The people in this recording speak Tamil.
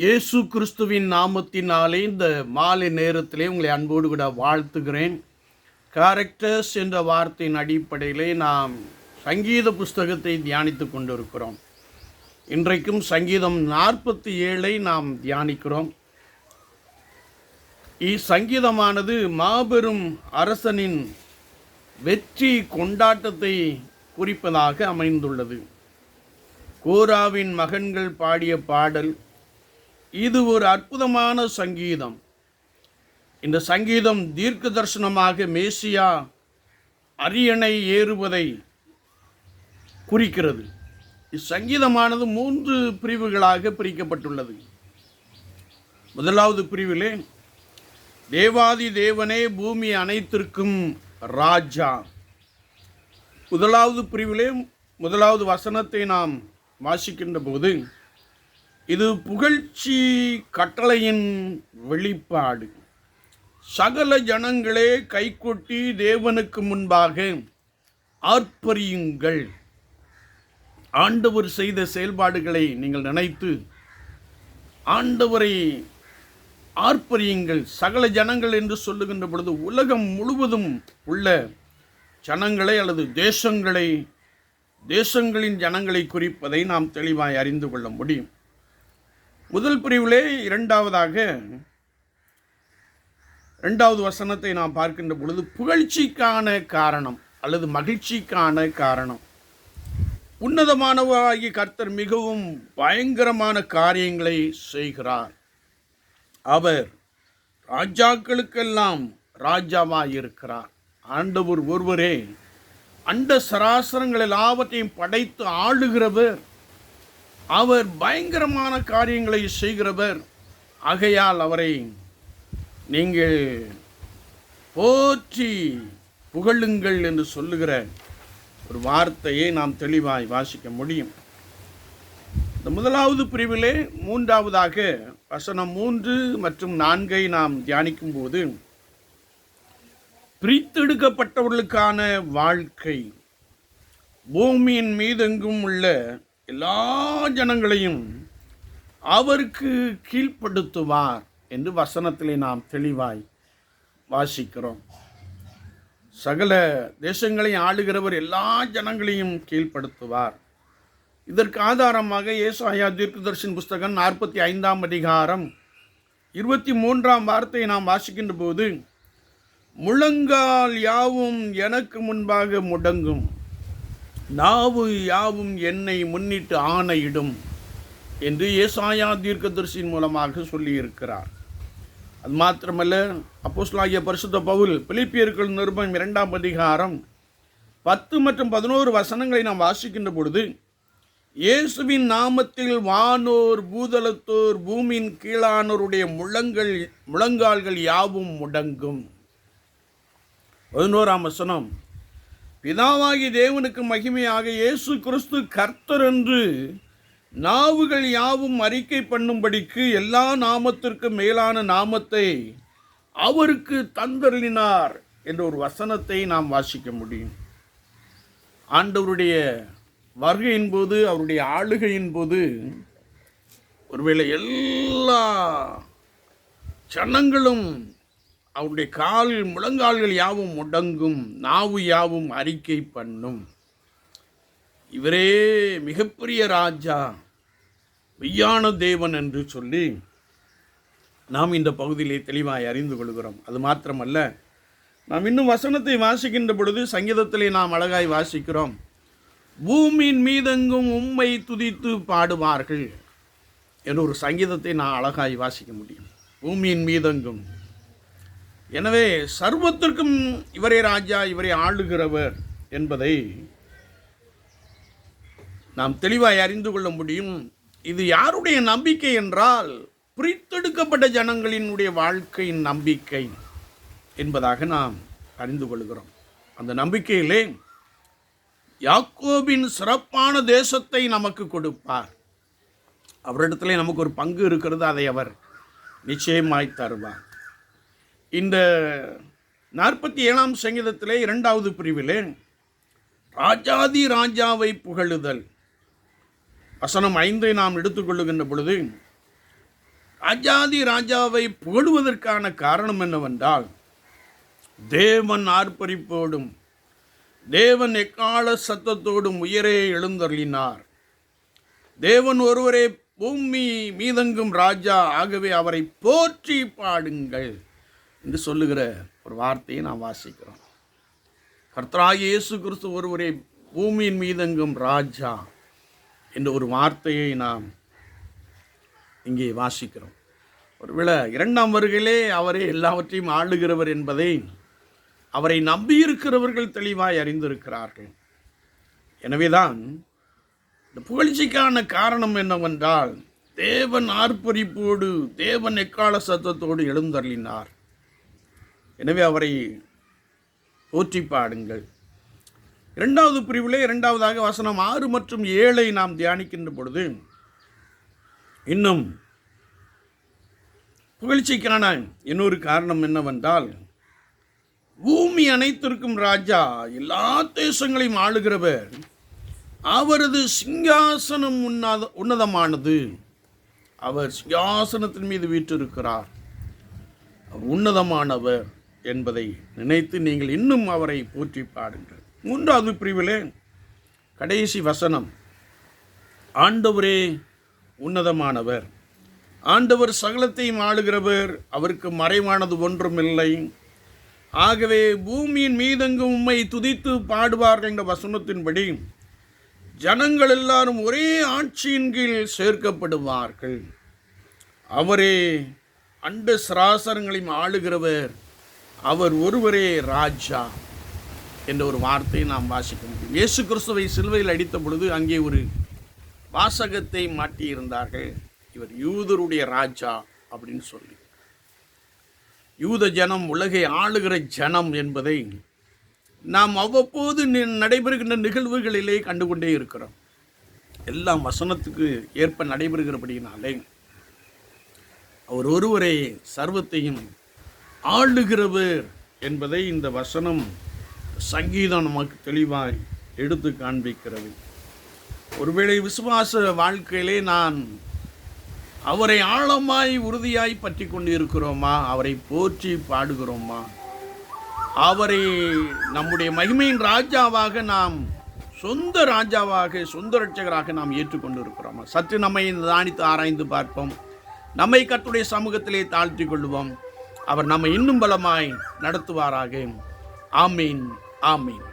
இயேசு கிறிஸ்துவின் நாமத்தினாலே இந்த மாலை நேரத்திலே உங்களை அன்போடு கூட வாழ்த்துகிறேன். கேரக்டர்ஸ் என்ற வார்த்தையின் அடிப்படையிலே நாம் சங்கீத புஸ்தகத்தை தியானித்து கொண்டிருக்கிறோம். இன்றைக்கும் சங்கீதம் நாற்பத்தி ஏழை நாம் தியானிக்கிறோம். இச்சங்கீதமானது மாபெரும் அரசனின் வெற்றி கொண்டாட்டத்தை குறிப்பதாக அமைந்துள்ளது. கோராவின் மகன்கள் பாடிய பாடல் இது ஒரு அற்புதமான சங்கீதம். இந்த சங்கீதம் தீர்க்க தரிசனமாக மேசியா அரியணை ஏறுவதை குறிக்கிறது. இச்சங்கீதமானது மூன்று பிரிவுகளாக பிரிக்கப்பட்டுள்ளது. முதலாவது பிரிவிலே தேவாதி தேவனே பூமி அனைத்திற்கும் ராஜா முதலாவது பிரிவிலே முதலாவது வசனத்தை நாம் வாசிக்கின்ற போது இது புகழ்ச்சி கட்டளையின் வெளிப்பாடு. சகல ஜனங்களே கைகொட்டி தேவனுக்கு முன்பாக ஆர்ப்பரியுங்கள். ஆண்டவர் செய்த செயல்பாடுகளை நீங்கள் நினைத்து ஆண்டவரை ஆர்ப்பரியுங்கள். சகல ஜனங்கள் என்று சொல்லுகின்ற பொழுது உலகம் முழுவதும் உள்ள ஜனங்களை அல்லது தேசங்களை தேசங்களின் ஜனங்களை குறிப்பதை நாம் தெளிவாய் அறிந்து கொள்ள முடியும். முதல் பிரிவிலே இரண்டாவதாக இரண்டாவது வசனத்தை நாம் பார்க்கின்ற பொழுது புகழ்ச்சிக்கான காரணம் அல்லது மகிழ்ச்சிக்கான காரணம். உன்னதமானவராகிய கர்த்தர் மிகவும் பயங்கரமான காரியங்களை செய்கிறார். அவர் ராஜாக்களுக்கெல்லாம் ராஜாவாக இருக்கிறார் ஆண்டவர் ஒருவரே அண்ட சராசரங்கள் எல்லாவற்றையும் படைத்து ஆளுகிறவர். அவர் பயங்கரமான காரியங்களை செய்கிறவர். ஆகையால் அவரை நீங்கள் போற்றி புகழுங்கள் என்று சொல்லுகிற ஒரு வார்த்தையை நாம் தெளிவாய் வாசிக்க முடியும். இந்த முதலாவது பிரிவிலே மூன்றாவதாக வசனம் மூன்று மற்றும் நான்கை நாம் தியானிக்கும் போது பிரித்தெடுக்கப்பட்டவர்களுக்கான வாழ்க்கை. பூமியின் மீதெங்கும் உள்ள எல்லா ஜனங்களையும் அவருக்கு கீழ்ப்படுத்துவார் என்று வசனத்திலே நாம் தெளிவாய் வாசிக்கிறோம். சகல தேசங்களையும் ஆளுகிறவர் எல்லா ஜனங்களையும் கீழ்ப்படுத்துவார். இதற்கு ஆதாரமாக ஏசாயா தீர்க்கதர்ஷன் புஸ்தகம் நாற்பத்தி ஐந்தாம் அதிகாரம் இருபத்தி மூன்றாம் வார்த்தையை நாம் வாசிக்கின்ற போது முழங்கால் யாவும் எனக்கு முன்பாக முடங்கும். நாவு யாவும் என்னை முன்னிட்டு ஆணையிடும் என்று ஏசாயா தீர்க்கதரிசியின் மூலமாக சொல்லியிருக்கிறார். அது மாத்திரமல்ல அப்போஸ்லாகிய பரிசுத்த பவுல் பிலிப்பியர்கள் நிருபம் இரண்டாம் அதிகாரம் பத்து மற்றும் பதினோரு வசனங்களை நாம் வாசிக்கின்ற பொழுது இயேசுவின் நாமத்தில் வானோர் பூதலத்தோர் பூமியின் கீழானோருடைய முழங்கள் முழங்கால்கள் யாவும் முடங்கும். பதினோராம் வசனம் பிதாவாகி தேவனுக்கு மகிமையாக இயேசு கிறிஸ்து கர்த்தர் என்று நாவுகள் யாவும் அறிக்கை பண்ணும்படிக்கு எல்லா நாமத்திற்கும் மேலான நாமத்தை அவருக்கு தந்தருளினார் என்ற ஒரு வசனத்தை நாம் வாசிக்க முடியும். ஆண்டவருடைய வருகையின் போது அவருடைய ஆளுகையின் போது ஒருவேளை எல்லா ஜனங்களும் அவருடைய கால் முழங்கால்கள் யாவும் முடங்கும் நாவு யாவும் அறிக்கை பண்ணும். இவரே மிகப்பெரிய ராஜா மெய்யான தேவன் என்று சொல்லி நாம் இந்த பகுதியிலே தெளிவாய் அறிந்து கொள்கிறோம். அது மாத்திரமல்ல நாம் இன்னும் வசனத்தை வாசிக்கின்ற பொழுது சங்கீதத்திலே நாம் அழகாய் வாசிக்கிறோம். பூமியின் மீதெங்கும் உம்மை துதித்து பாடுவார்கள். என்ற ஒரு சங்கீதத்தை நான் அழகாய் வாசிக்க முடியும். பூமியின் மீதெங்கும் எனவே சர்வத்திற்கும் இவரே ராஜா இவரே ஆளுகிறவர் என்பதை நாம் தெளிவாய் அறிந்து கொள்ள முடியும். இது யாருடைய நம்பிக்கை என்றால் பிரித்தெடுக்கப்பட்ட ஜனங்களினுடைய வாழ்க்கையின் நம்பிக்கை என்பதாக நாம் அறிந்து கொள்கிறோம். அந்த நம்பிக்கையிலே யாக்கோபின் சிறப்பான தேசத்தை நமக்கு கொடுப்பார். அவரிடத்திலே நமக்கு ஒரு பங்கு இருக்கிறது அதை அவர் நிச்சயமாய் தருவார். இந்த நாற்பத்தி ஏழாம் சங்கீதத்திலே இரண்டாவது பிரிவிலே ராஜாதி ராஜாவை புகழுதல். வசனம் ஐந்தை நாம் எடுத்துக்கொள்ளுகின்ற பொழுது ராஜாதி ராஜாவை புகழுவதற்கான காரணம் என்னவென்றால் தேவன் ஆர்ப்பரிப்போடும் தேவன் எக்கால சத்தத்தோடும் உயரே எழுந்தருளினார். தேவன் ஒருவரே பூமி மீதங்கும் ராஜா ஆகவே அவரை போற்றி பாடுங்கள். என்று சொல்லுகிற ஒரு வார்த்தையை நாம் வாசிக்கிறோம். கர்த்தராகிய இயேசு கிறிஸ்து ஒருவரே பூமியின் மீதெங்கும் ராஜா என்ற ஒரு வார்த்தையை நாம் இங்கே வாசிக்கிறோம். ஒருவேளை இரண்டாம் வருகையிலே அவரே எல்லாவற்றையும் ஆளுகிறவர் என்பதை அவரை நம்பியிருக்கிறவர்கள் தெளிவாய் அறிந்திருக்கிறார்கள். எனவேதான் இந்த புகழ்ச்சிக்கான காரணம் என்னவென்றால் தேவன் ஆர்ப்பரிப்போடு தேவன் எக்கால சத்தத்தோடு எழுந்தருளினார். எனவே அவரை போற்றி பாடுங்கள். இரண்டாவது பிரிவிலே இரண்டாவதாக வசனம் ஆறு மற்றும் ஏழை நாம் தியானிக்கின்ற பொழுது இன்னும் புகழ்ச்சிக்கான இன்னொரு காரணம் என்னவென்றால் பூமி அனைத்திற்கும் ராஜா எல்லா தேசங்களையும் ஆளுகிறவர். அவரது சிங்காசனம் உன்னத உன்னதமானது. அவர் சிங்காசனத்தின் மீது வீற்றிருக்கிறார். அவர் உன்னதமானவர். என்பதை நினைத்து நீங்கள் இன்னும் அவரை போற்றி பாடுங்கள் மூன்றாவது பிரிவிலே கடைசி வசனம். ஆண்டவரே உன்னதமானவர். ஆண்டவர் சகலத்தையும் ஆளுகிறவர் அவருக்கு மறைவானது ஒன்றுமில்லை. ஆகவே பூமியின் மீதெங்கும் உம்மை துதித்து பாடுவார்கள் என்ற வசனத்தின்படி ஜனங்கள் எல்லாரும் ஒரே ஆட்சியின் கீழ் சேர்க்கப்படுவார்கள். அவரே அண்ட சராசரங்களையும் ஆளுகிறவர். அவர் ஒருவரே ராஜா என்ற ஒரு வார்த்தையை நாம் வாசிக்க முடியும். இயேசு கிறிஸ்துவை சிலுவையில் அடித்த பொழுது அங்கே ஒரு வாசகத்தை மாட்டியிருந்தார்கள். இவர் யூதருடைய ராஜா அப்படின்னு சொல்லி. யூத ஜனம் உலகை ஆளுகிற ஜனம் என்பதை நாம் அவ்வப்போது நி- நடைபெறுகின்ற நிகழ்வுகளிலே கண்டுகொண்டே இருக்கிறோம். எல்லாம் வசனத்துக்கு ஏற்ப நடைபெறுகிறபடியினாலே அவர் ஒருவரே சர்வத்தையும் ஆளுகிறவர் என்பதை இந்த வசனம் சங்கீதம் நமக்கு தெளிவாய் எடுத்து காண்பிக்கிறது. ஒருவேளை விசுவாச வாழ்க்கையிலே நான் அவரை ஆழமாய் உறுதியாய் பற்றி கொண்டு இருக்கிறோமா அவரை போற்றி பாடுகிறோமா? அவரை நம்முடைய மகிமையின் ராஜாவாக நாம் சொந்த ராஜாவாக சொந்த ரட்சகராக நாம் ஏற்றுக்கொண்டு இருக்கிறோமா சற்று நம்மை தானித்து ஆராய்ந்து பார்ப்போம். நம்மை கத்துடைய சமூகத்திலே தாழ்த்தி கொள்வோம் அவர் நம்மை இன்னும் பலமாய் நடத்துவாராக. ஆமீன் ஆமீன்.